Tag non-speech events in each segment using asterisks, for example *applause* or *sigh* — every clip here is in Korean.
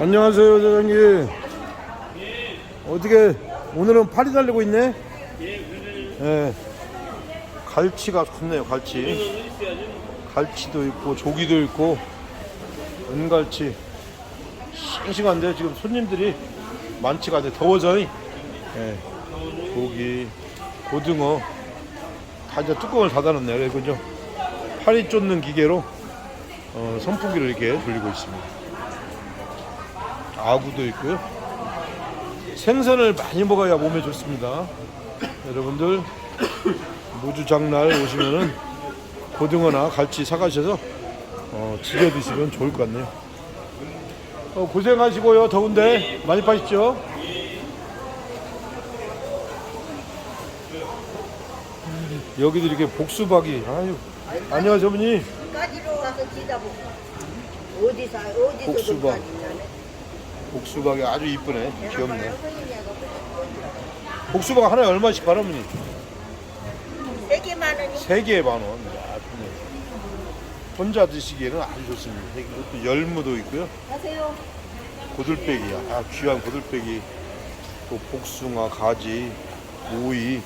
안녕하세요 사장님. 어떻게 오늘은 팔이 달리고 있네? 예. 갈치가 좋네요 갈치. 갈치도 있고 조기도 있고 은갈치. 싱싱한데 지금 손님들이 많지가 않네. 더워서 예. 고기 고등어. 다 이제 뚜껑을 닫아놨네요. 그죠? 팔이 쫓는 기계로 어, 선풍기를 이렇게 돌리고 있습니다 아구도 있고요. 생선을 많이 먹어야 몸에 좋습니다. 여러분들 무주 장날 오시면은 고등어나 갈치 사가셔서 어, 지겨 드시면 좋을 것 같네요. 어, 고생하시고요. 더운데 많이 파십시오. 여기도 이렇게 복수박이 아유 안녕하세요 어머니 까지로 가서 지다 보고 어디서 어디서 복수박. 복수박이 아주 이쁘네 귀엽네 복수박 하나에 얼마씩 팔아 어머니? 세개 만 원이 세 개에 만 원. 야, 좋네. 혼자 드시기에는 아주 좋습니다. 또 열무도 있고요. 하세요. 고들빼기야. 아, 귀한 고들빼기. 또 복숭아, 가지, 오이.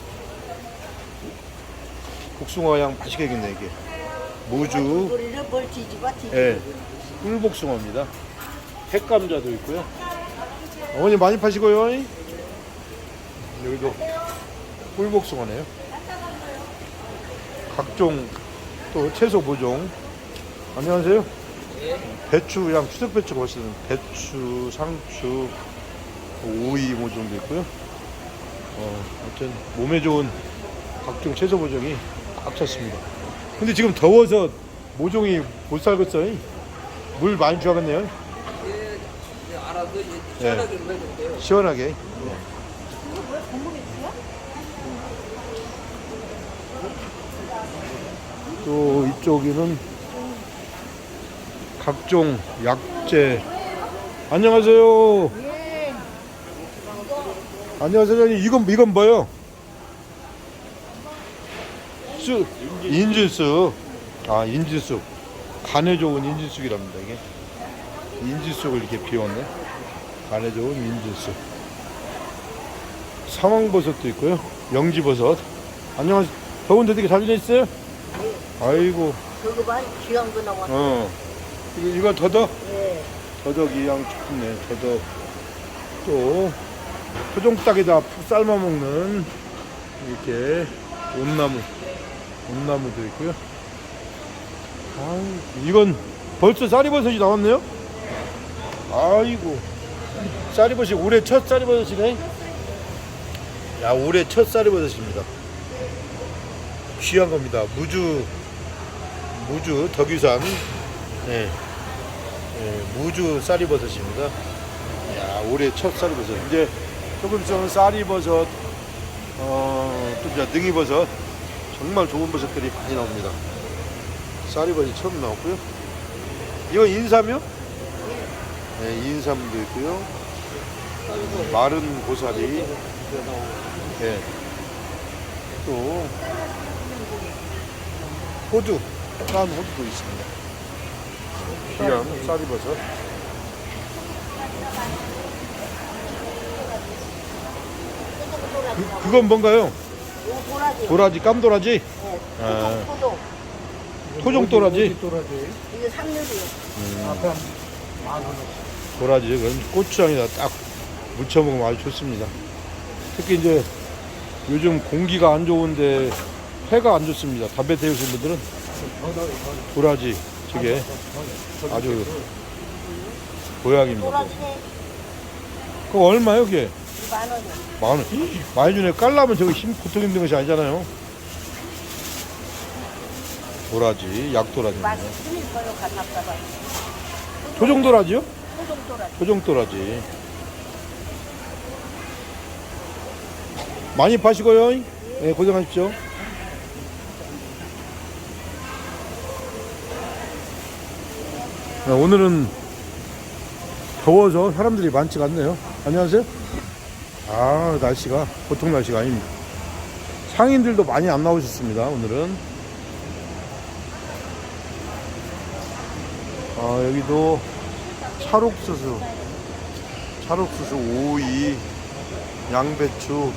복숭아 양 맛있게 익네 이게. 뭘 뒤집어 뒤집어. 예, 꿀복숭아입니다. 핵감자도 있고요. 어머니 많이 파시고요. 여기도 꿀복숭아네요. 각종 또 채소 모종. 안녕하세요. 배추 양 추석 배추가 멋있는 배추, 상추, 오이 모종도 있고요. 어, 아무튼 몸에 좋은 각종 채소 모종이 꽉 찼습니다. 근데 지금 더워서 모종이 못 살겠어요. 물 많이 주야겠네요. 예, 알아서 이제 예. 시원하게 해도 돼요. 시원하게. 또 이쪽에는 각종 약재. 안녕하세요. 안녕하세요. 사장님. 이건 이건 뭐요? 쑥 인질쑥. 아 인질쑥. 간에 좋은 인질쑥이랍니다 이게. 인질쑥을 이렇게 비웠네. 간에 좋은 인질쑥. 상황버섯도 있고요. 영지버섯. 안녕하세요. 더운데 되게 잘 지냈어요? 아이고, 그거 봐 귀한 거 나와. 어. 이거, 이건 더덕? 예. 더덕 이 양 좋네. 더덕. 또, 토종닭에다 푹 삶아 먹는 이렇게 온나무. 온나무도 있고요. 아유, 이건 벌써 쌀이버섯이 나왔네요? 아이고. 쌀이버섯이 올해 첫 쌀이버섯이네? 야, 올해 첫 쌀이버섯입니다. 귀한 겁니다. 무주, 무주 덕유산. 예. 예, 무주 쌀이버섯입니다. 야, 올해 첫 쌀이버섯. 이제 조금 있으면 쌀이버섯, 어, 또 이제 능이버섯. 정말 좋은 버섯들이 많이 나옵니다. 쌀이버섯이 처음 나왔고요. 이건 인삼이요? 네, 인삼도 있고요. 마른 고사리. 예. 또 호두, 깐 호두도 있습니다. 귀한 쌀이버섯. 그, 그건 뭔가요? 요 도라지. 도라지, 깜도라지? 예. 아. 토종 토종. 토종도라지? 이게 삼류리요. 도라지, 그건 고추장에다 딱 무쳐 먹으면 아주 좋습니다. 특히 이제 요즘 공기가 안 좋은데 해가 안 좋습니다. 담배 태우신 분들은 도라지, 저게 아주 보약입니다. 도라지네. 그거 얼마요, 그게? 만 원이. 만 원. 많이 주네. 깔라면 저거 힘, 고통 힘든 것이 아니잖아요. 도라지, 약도라지입니다. 맛있는 걸로 갖다가 토종도라지요? 토종 도라지. 토종도라지. 많이 파시고요. 네, 고생하십시오. 네, 오늘은 더워서 사람들이 많지가 않네요. 안녕하세요. 아, 날씨가 보통 날씨가 아닙니다. 상인들도 많이 안 나오셨습니다. 오늘은. 아, 여기도 찰옥수수 찰옥수수, 오이, 양배추.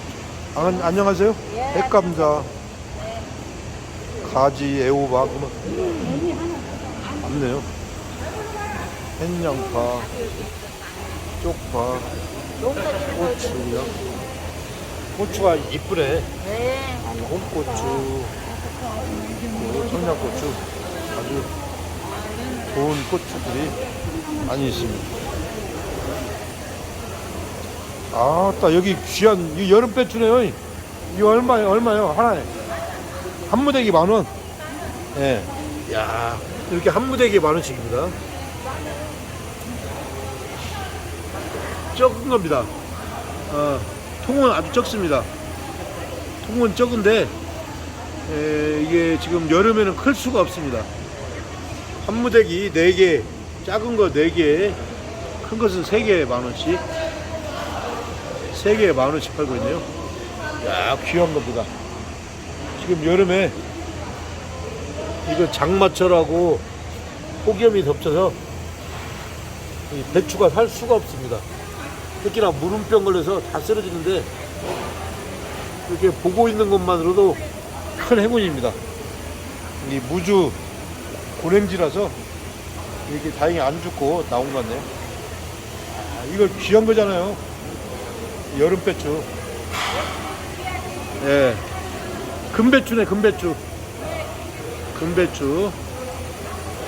아, 안녕하세요. 예, 백감자, 가지, 애호박. 뭐. 없네요. 햇양파, 쪽파, 고추요. 고추가 이쁘네. 네. 홍고추, 그리고 청양고추. 아주 좋은 고추들이 많이 있습니다. 아따 여기 귀한 이 여름 배추네요. 이 얼마요? 얼마요? 하나에 한 무대기 만 원. 예. 야 이렇게 한 무대기 만 원씩입니다. 적은 겁니다. 어, 통은 아주 적습니다. 통은 적은데 에, 이게 지금 여름에는 클 수가 없습니다. 한 무대기 4개, 작은 거 4개, 큰 것은 3개에 만 원씩. 3개에 만 원씩 팔고 있네요. 야, 귀한 겁니다. 지금 여름에 이거 장마철하고 폭염이 덮쳐서 이 배추가 살 수가 없습니다. 특히나 물음병 걸려서 다 쓰러지는데 이렇게 보고 있는 것만으로도 큰 행운입니다. 이 무주 고랭지라서 이렇게 다행히 안 죽고 나온 것 같네요. 아, 이거 귀한 거잖아요. 여름 배추. 예. 금배추네, 금배추. 금배추.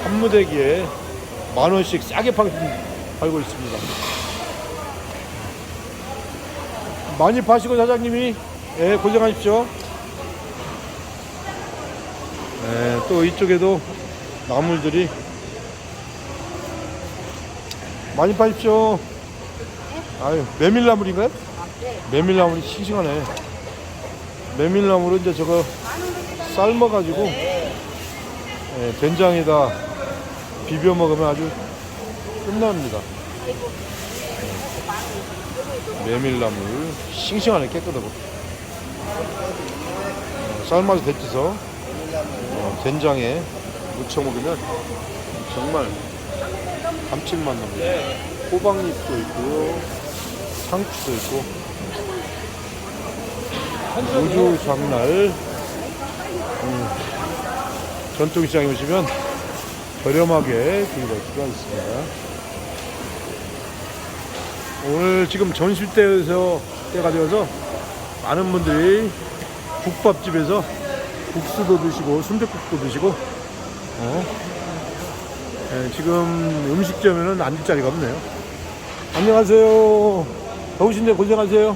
한 무대기에 만 원씩 싸게 팔, 팔고 있습니다. 많이 파시고 사장님이 예, 고생하십시오. 예, 또 이쪽에도 나물들이 많이 파십시오. 아유, 메밀나물인가요? 메밀나물이 싱싱하네. 메밀나물은 이제 저거 삶아가지고 예, 된장에다 비벼 먹으면 아주 끝납니다. 메밀나물 싱싱하네 깨끗하고 어, 삶아서 데쳐서 어, 된장에 무쳐 먹으면 정말 감칠맛 납니다. 호박잎도 있고요, 상추도 있고 우주 장날 음, 전통시장에 오시면 저렴하게 구입할 수가 있습니다. 오늘 지금 전실때에서 때가 되어서 많은 분들이 국밥집에서 국수도 드시고 순댓국도 드시고 어? 예, 지금 음식점에는 앉을 자리가 없네요. 안녕하세요. 더우신데 고생하세요.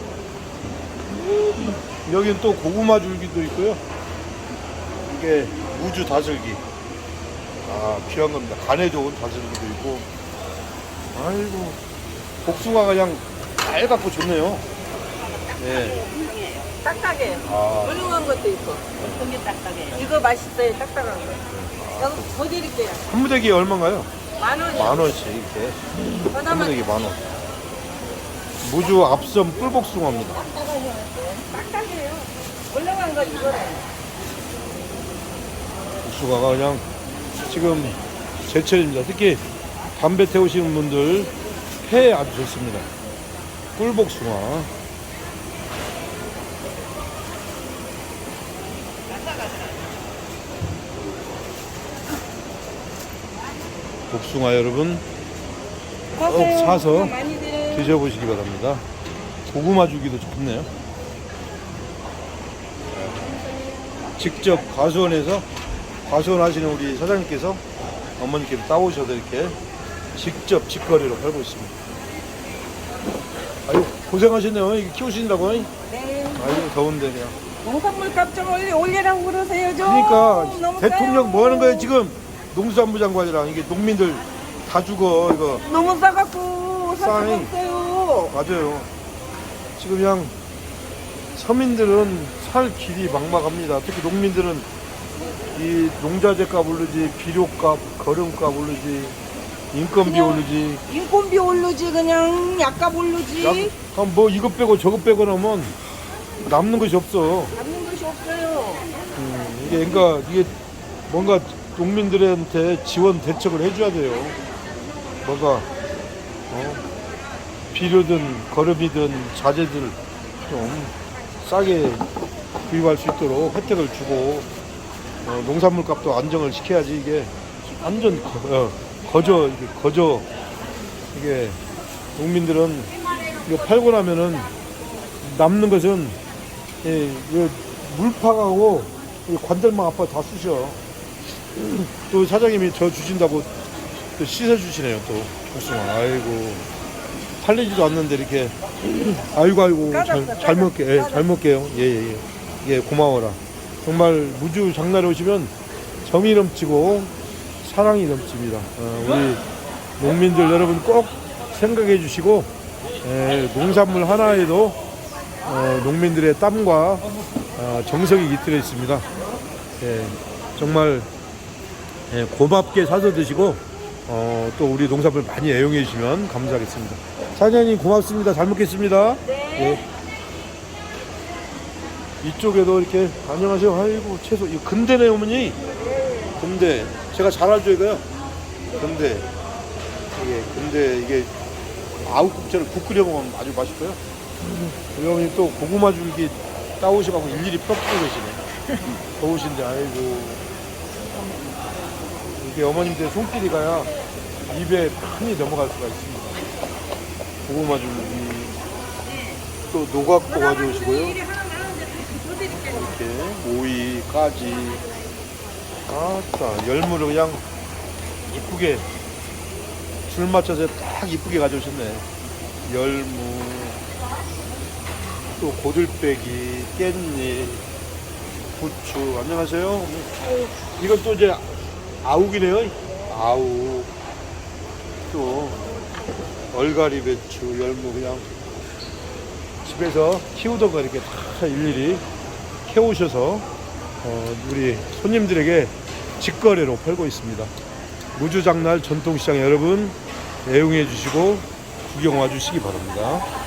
여기는 또 고구마 줄기도 있고요. 이게 우주 다슬기. 아 귀한 겁니다. 간에 좋은 다슬기도 있고. 아이고 복숭아가 그냥 빨갛고 좋네요. 네. 딱딱해요. 아, 훌륭한 것도 있고. 되게 딱딱해요. 이거 맛있어요. 딱딱한 거. 여기 더 드릴게요. 한 무대기 얼마인가요? 만 원이요. 만 원씩 이렇게. 한 하나만 무대기 만 원. 무주 앞섬 꿀복숭아입니다. 딱딱해요. 훌륭한 거 이거래. 복숭아가 그냥 지금 제철입니다. 특히 담배 태우시는 분들 폐에 아주 좋습니다. 꿀복숭아. 복숭아 여러분 꼭 사서. 드셔보시기 바랍니다. 고구마 주기도 좋네요. 직접 과수원에서 과수원 하시는 우리 사장님께서 어머니께서 따오셔서 이렇게 직접 직거래로 팔고 있습니다. 아유 고생하셨네요. 이게 키우신다고. 네. 아유 더운데 그냥. 농산물 값 좀 올리, 올리라고 그러세요 좀. 그러니까 너무 대통령. 뭐 하는 거예요 지금 농수산부 장관이랑 이게 농민들 다 죽어 이거 너무 싸갖고 살 싸잉. 수가 없어요. 맞아요. 지금 그냥 서민들은 살 길이 막막합니다. 특히 농민들은 이 농자재값 오르지, 비료값, 거름값 오르지, 인건비 그냥 오르지. 인건비 오르지 그냥 약값 오르지. 야, 그럼 뭐 이것 빼고 저것 빼고 나면 남는 것이 없어. 남는 것이 없어요. 음, 이게 그러니까 이게 뭔가 농민들한테 지원 대책을 해줘야 돼요. 뭔가 어? 비료든 거름이든 자재들 좀 싸게 구입할 수 있도록 혜택을 주고 어, 농산물 값도 안정을 시켜야지 이게 완전 거, 어, 거저 이게 거저 이게 농민들은 이거 팔고 나면은 남는 것은 예, 물파가고 이 관절망 아파 다 쑤셔. 또 사장님이 저 주신다고 또 씻어 주시네요 또 복숭아. 아이고 팔리지도 않는데 이렇게 아이고 아이고 잘, 잘 먹게 예, 잘 먹게요. 예예 예, 예. 고마워라. 정말 무주 장날에 오시면 정이 넘치고 사랑이 넘칩니다. 어, 우리 농민들 여러분 꼭 생각해 주시고 예, 농산물 하나에도 어, 농민들의 땀과 어, 정성이 깃들어 있습니다. 예, 정말 예, 고맙게 사서 드시고 어, 또 우리 농산물 많이 애용해 주시면 감사하겠습니다. 사장님 고맙습니다. 잘 먹겠습니다. 예. 이쪽에도 이렇게 안녕하세요. 아이고 채소 이 근대네 어머니. 근대 제가 잘 알죠 이거요. 근대 이게 근대 이게 아욱국자를 국 끓여 먹으면 아주 맛있고요. 우리 어머니 또 고구마 줄기 따오셔가지고 일일이 펴고 계시네. *laughs* 더우신데 아이고 이게 어머님들 손길이 가야 입에 편히 넘어갈 수가 있습니다. 고구마 줄기 또 노각도 가져오시고요. 이렇게 오이, 까지, 아따 열무를 그냥 이쁘게 줄 맞춰서 딱 이쁘게 가져오셨네. 열무, 또 고들빼기, 깻잎, 부추. 안녕하세요. 이건 또 이제 아욱이네요. 아욱. 또 얼갈이 배추, 열무 그냥 집에서 키우던 거 이렇게 다 일일이 캐오셔서 어, 우리 손님들에게 직거래로 팔고 있습니다. 무주장날 전통시장 여러분 애용해 주시고 구경 와 주시기 바랍니다.